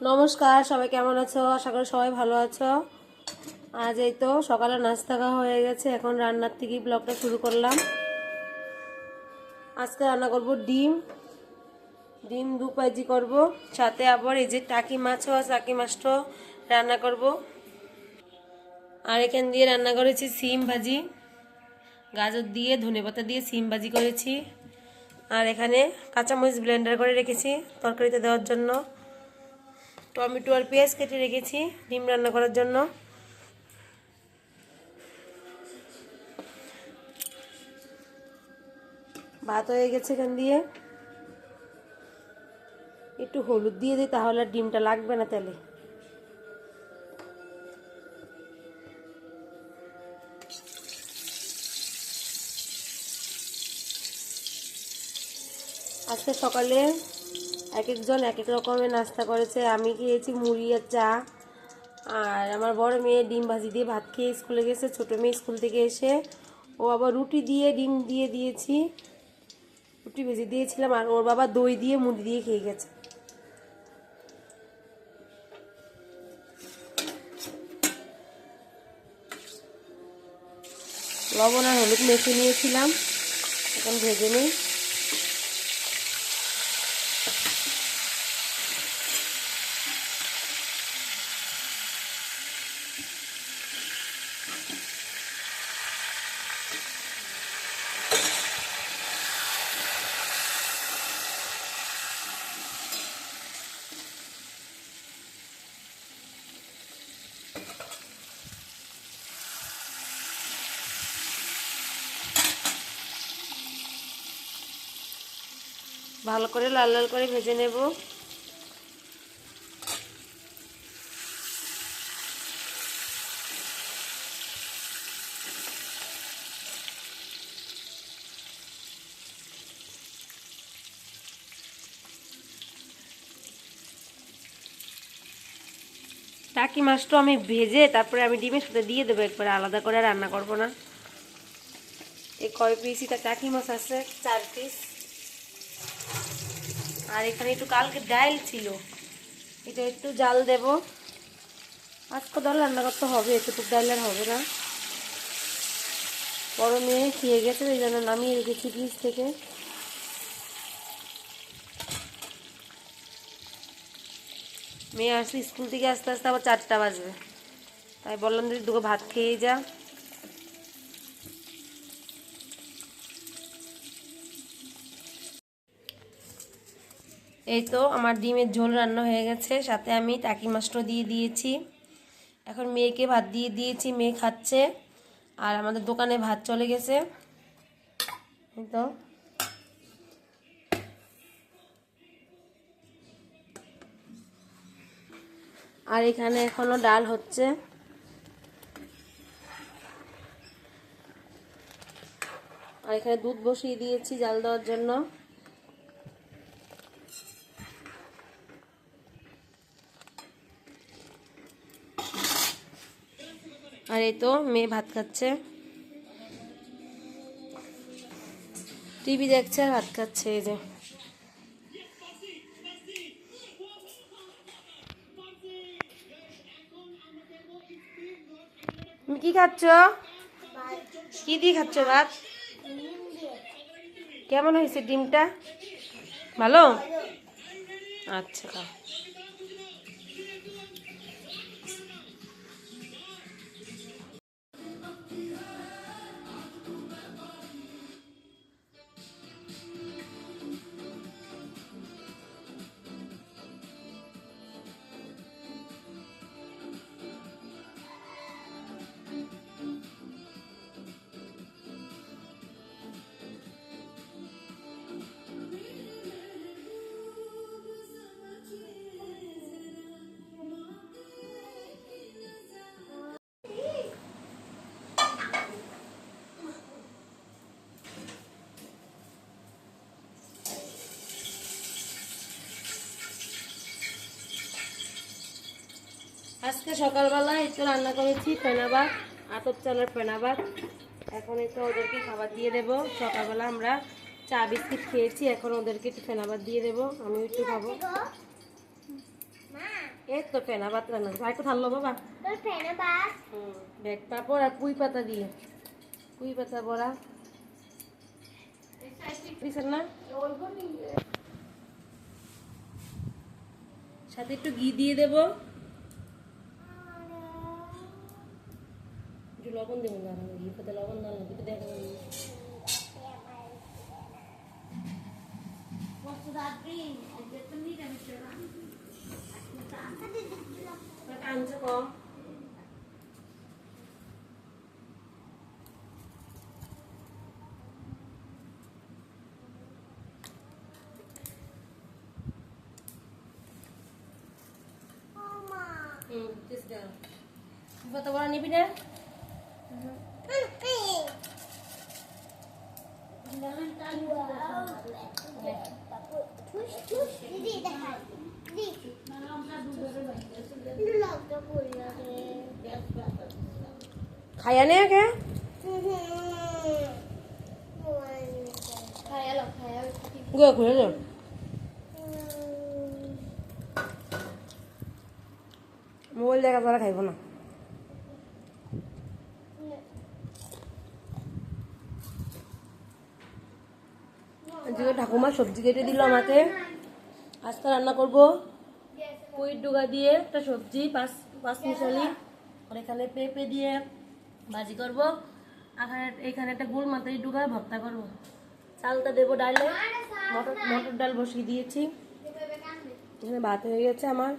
নমস্কার, সবাই কেমন আছো? আশা করি সবাই ভালো আছো। আজ এই তো সকালে নাস্তা খাওয়া হয়ে গেছে, এখন রান্নার থেকেই ব্লগটা শুরু করলাম। আজকে রান্না করব ডিম। ডিম দু পাইজি করব, সাথে আবার এই যে টাকি মাছও আছে, টাকি মাছটাও রান্না করব। আর এখান দিয়ে রান্না করেছি সিম ভাজি। গাজর দিয়ে ধনেপাতা দিয়ে সিম ভাজি করেছি। আর এখানে কাঁচামরিচ ব্লেন্ডার করে রেখেছি তরকারিতে দেওয়ার জন্য। টমেটো আর পেঁয়াজ কেটে রেখেছি, ডিম রান্না করার জন্য। ভাত হয়ে গেছে এখান দিয়ে। একটু হলুদ দিয়ে দিই, তাহলে আর ডিমটা লাগবে না তেলে। আজকে সকালে এক একজন এক এক রকমের নাস্তা করেছে। আমি খেয়েছি মুড়ি আর চা। আর আমার বড় মেয়ে ডিম ভাজি দিয়ে ভাত খেয়ে স্কুলে গেছে, ছোটো মেয়ে স্কুল থেকে এসে ও আবার রুটি দিয়ে ডিম দিয়ে দিয়েছি। রুটি ভেজে দিয়েছিলাম আর ওর বাবা দই দিয়ে মুড়ি দিয়ে খেয়ে গেছে। লবণ আর হলুদ মেখে নিয়েছিলাম। এখন ভেজে নিই। ভালো করে লাল লাল করে ভেজে নেব। টাকি মাছটা আমি ভেজে তারপরে আমি ডিমের সাথে দিয়ে দেবো, একবার আলাদা করে রান্না করব না। এই কয় পিসই তা টাকি মাছ আছে, চার পিস আর এখানে একটু কালকে ডাল ছিল। এটা একটু জাল দেব। আজকে ডাল রান্না করতে হবে, এতটুকু ডাল আর হবে না। বড় মেয়ে খেয়ে গেছে ওই জন্য নামিয়ে রেখেছি ফ্রিজ থেকে। মেয়ে আসলে স্কুল থেকে আস্তে আস্তে আবার চারটা বাজবে। তাই বললাম যদি দুটো ভাত খেয়ে যা। এই তো আমার ডিমের ঝোল রান্না হয়ে গেছে, সাথে আমি টাকি মাছটা দিয়ে দিয়েছি। এখন মেয়েকে ভাত দিয়ে দিয়েছি, মেয়ে খাচ্ছে, আর আমাদের দোকানে ভাত চলে গেছে। এই তো। আর এখানে এখনও ডাল হচ্ছে। আর এখানে দুধ বসিয়ে দিয়েছি জাল দেওয়ার জন্য। আর এই তো মেয়ে ভাত খাচ্ছে। টিভি দেখছে আর ভাত খাচ্ছে এই যে। কি খাচ্ছ? কি দিয়ে খাচ্ছ ভাত? কেমন হয়েছে ডিমটা? ভালো? আচ্ছা খাও। আজকে সকালবেলা একটু রান্না করেছি ফেনাবাদ, আতপ চালের ফেনাবাদ। এখন একটু ওদেরকে খাবার দিয়ে দেব। সকালবেলা আমরা চা বিস্কিট খেয়েছি, এখন ওদেরকে একটু ফেনাবাদ দিয়ে দেবো। আমি একটু খাব। এই তো ফেনা ভাত রান্না ভাই তো ভালো বাবা ব্যাগ পাপড় আর পুঁই পাতা দিয়ে। পুঁই পাতা বড়া। সাথে একটু ঘি দিয়ে দেব। লবণ দেবো না ঘি পাতা লবণ দাও না দুটো দেখা আনছে কম হুম দিস দাও পাতা বড়া নিবি খাইয়া নে কে? গুয়া ঘুরে যাও মোবাইল দেখা তারা খাইব না। আজকে ঠাকুমা সবজি কেটে দিল আমাকে। আজকে রান্না করব কুইট ডোগা দিয়ে একটা সবজি, পাঁচ পাঁচ মিশালি আর এখানে পেঁপে দিয়ে ভাজি করব। এখানে এখানে একটা গোল মাথায় ডুগা ভর্তা করব। চালটা দেবো ডালে। মটর মটর ডাল বসিয়ে দিয়েছি। এখানে ভাত হয়ে গেছে আমার।